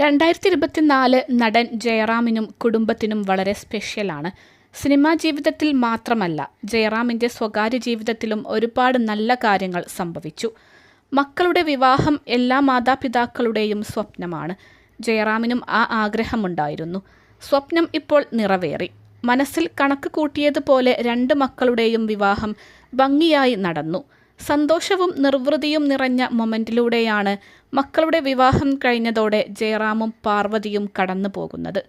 രണ്ടായിരത്തി ഇരുപത്തിനാല് നടൻ ജയറാമിനും കുടുംബത്തിനും വളരെ സ്പെഷ്യലാണ്. സിനിമാ ജീവിതത്തിൽ മാത്രമല്ല ജയറാമിന്റെ സ്വകാര്യ ജീവിതത്തിലും ഒരുപാട് നല്ല കാര്യങ്ങൾ സംഭവിച്ചു. മക്കളുടെ വിവാഹം എല്ലാ മാതാപിതാക്കളുടെയും സ്വപ്നമാണ്. ജയറാമിനും ആ ആഗ്രഹമുണ്ടായിരുന്നു. സ്വപ്നം ഇപ്പോൾ നിറവേറി. മനസ്സിൽ കണക്ക് കൂട്ടിയതുപോലെ രണ്ട് മക്കളുടെയും വിവാഹം ഭംഗിയായി നടന്നു. സന്തോഷവും നിർവൃതിയും നിറഞ്ഞ മൊമെന്റിലൂടെയാണ് മക്കളുടെ വിവാഹം കഴിഞ്ഞതോടെ ജയറാമും പാർവതിയും കടന്നു പോകുന്നത്.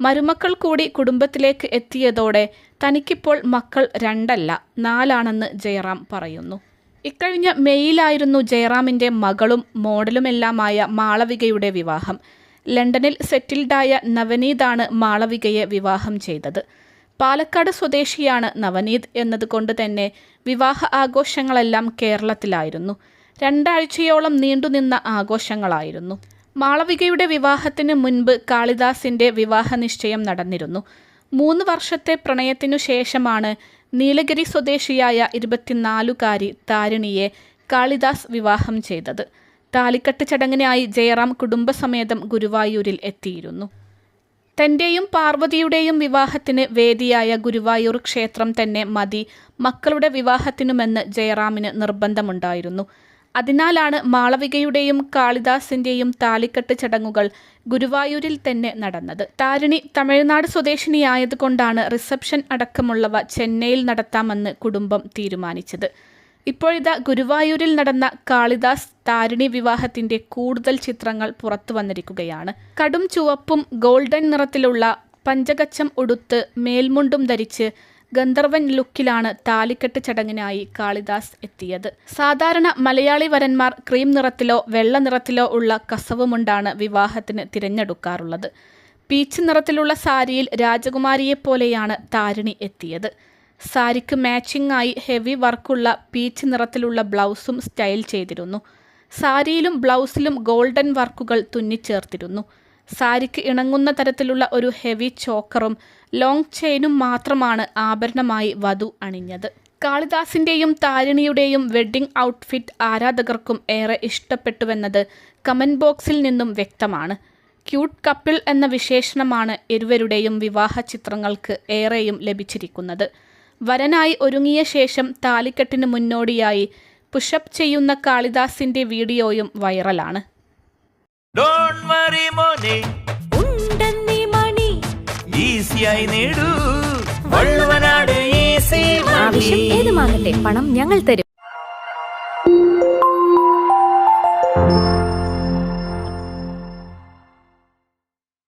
മരുമക്കൾ കൂടി കുടുംബത്തിലേക്ക് എത്തിയതോടെ തനിക്കിപ്പോൾ മക്കൾ രണ്ടല്ല നാലാണെന്ന് ജയറാം പറയുന്നു. ഇക്കഴിഞ്ഞ മെയ്യിലായിരുന്നു ജയറാമിന്റെ മകളും മോഡലുമെല്ലാമായ മാളവികയുടെ വിവാഹം. ലണ്ടനിൽ സെറ്റിൽഡായ നവനീതാണ് മാളവികയെ വിവാഹം ചെയ്തത്. പാലക്കാട് സ്വദേശിയാണ് നവനീത് എന്നതുകൊണ്ട് തന്നെ വിവാഹ ആഘോഷങ്ങളെല്ലാം കേരളത്തിലായിരുന്നു. രണ്ടാഴ്ചയോളം നീണ്ടുനിന്ന ആഘോഷങ്ങളായിരുന്നു. മാളവികയുടെ വിവാഹത്തിന് മുൻപ് കാളിദാസിന്റെ വിവാഹ നിശ്ചയം നടന്നിരുന്നു. മൂന്ന് വർഷത്തെ പ്രണയത്തിനു ശേഷമാണ് നീലഗിരി സ്വദേശിയായ ഇരുപത്തിനാലുകാരി താരിണിയെ കാളിദാസ് വിവാഹം ചെയ്തത്. താലിക്കട്ട് ചടങ്ങിനായി ജയറാം കുടുംബസമേതം ഗുരുവായൂരിൽ എത്തിയിരുന്നു. തന്റെയും പാർവതിയുടെയും വിവാഹത്തിന് വേദിയായ ഗുരുവായൂർ ക്ഷേത്രം തന്നെ മതി. മക്കളുടെ വിവാഹത്തിനുമെന്ന് ജയറാമിന് നിർബന്ധമുണ്ടായിരുന്നു. അതിനാലാണ് മാളവികയുടെയും കാളിദാസിന്റെയും താലിക്കെട്ട് ചടങ്ങുകൾ ഗുരുവായൂരിൽ തന്നെ നടന്നത്. താരിണി തമിഴ്നാട് സ്വദേശിനിയായതുകൊണ്ടാണ് റിസപ്ഷൻ അടക്കമുള്ളവ ചെന്നൈയിൽ നടത്താമെന്ന് കുടുംബം തീരുമാനിച്ചത്. ഇപ്പോഴിതാ ഗുരുവായൂരിൽ നടന്ന കാളിദാസ് താരിണി വിവാഹത്തിന്റെ കൂടുതൽ ചിത്രങ്ങൾ പുറത്തു വന്നിരിക്കുകയാണ്. കടും ചുവപ്പും ഗോൾഡൻ നിറത്തിലുള്ള പഞ്ചകച്ചം ഉടുത്ത് മേൽമുണ്ടും ധരിച്ച് ഗന്ധർവൻ ലുക്കിലാണ് താലിക്കെട്ട് ചടങ്ങിനായി കാളിദാസ് എത്തിയത്. സാധാരണ മലയാളി വരന്മാർ ക്രീം നിറത്തിലോ വെള്ള നിറത്തിലോ ഉള്ള കസവുമുണ്ടാണ് വിവാഹത്തിന് തിരഞ്ഞെടുക്കാറുള്ളത്. പീച്ച് നിറത്തിലുള്ള സാരിയിൽ രാജകുമാരിയെപ്പോലെയാണ് താരിണി എത്തിയത്. സാരിക്ക് മാച്ചിങ് ആയി ഹെവി വർക്കുള്ള പീച്ച് നിറത്തിലുള്ള ബ്ലൗസും സ്റ്റൈൽ ചെയ്തിരുന്നു. സാരിയിലും ബ്ലൗസിലും ഗോൾഡൻ വർക്കുകൾ തുന്നിച്ചേർത്തിരുന്നു. സാരിക്ക് ഇണങ്ങുന്ന തരത്തിലുള്ള ഒരു ഹെവി ചോക്കറും ലോങ് ചെയിനും മാത്രമാണ് ആഭരണമായി വധു അണിഞ്ഞത്. കാളിദാസിന്റെയും താരിണിയുടെയും വെഡ്ഡിംഗ് ഔട്ട്ഫിറ്റ് ആരാധകർക്കും ഏറെ ഇഷ്ടപ്പെട്ടുവെന്നത് കമന്റ് ബോക്സിൽ നിന്നും വ്യക്തമാണ്. ക്യൂട്ട് കപ്പിൾ എന്ന വിശേഷണമാണ് ഇരുവരുടെയും വിവാഹ ചിത്രങ്ങൾക്ക് ഏറെയും ലഭിച്ചിരിക്കുന്നത്. വരനായി ഒരുങ്ങിയ ശേഷം താലിക്കെട്ടിന് മുന്നോടിയായി പുഷപ്പ് ചെയ്യുന്ന കാളിദാസിന്റെ വീഡിയോയും വൈറലാണ്. ഡോണ്ട് വറി മോനെ. ഉണ്ടെന്നീ മണി. ഈസിയായി നേടൂ. വള്ളുവനാട് ഈസി ആവശ്യം ഏതുമാകട്ടെ പണം ഞങ്ങൾ തരും.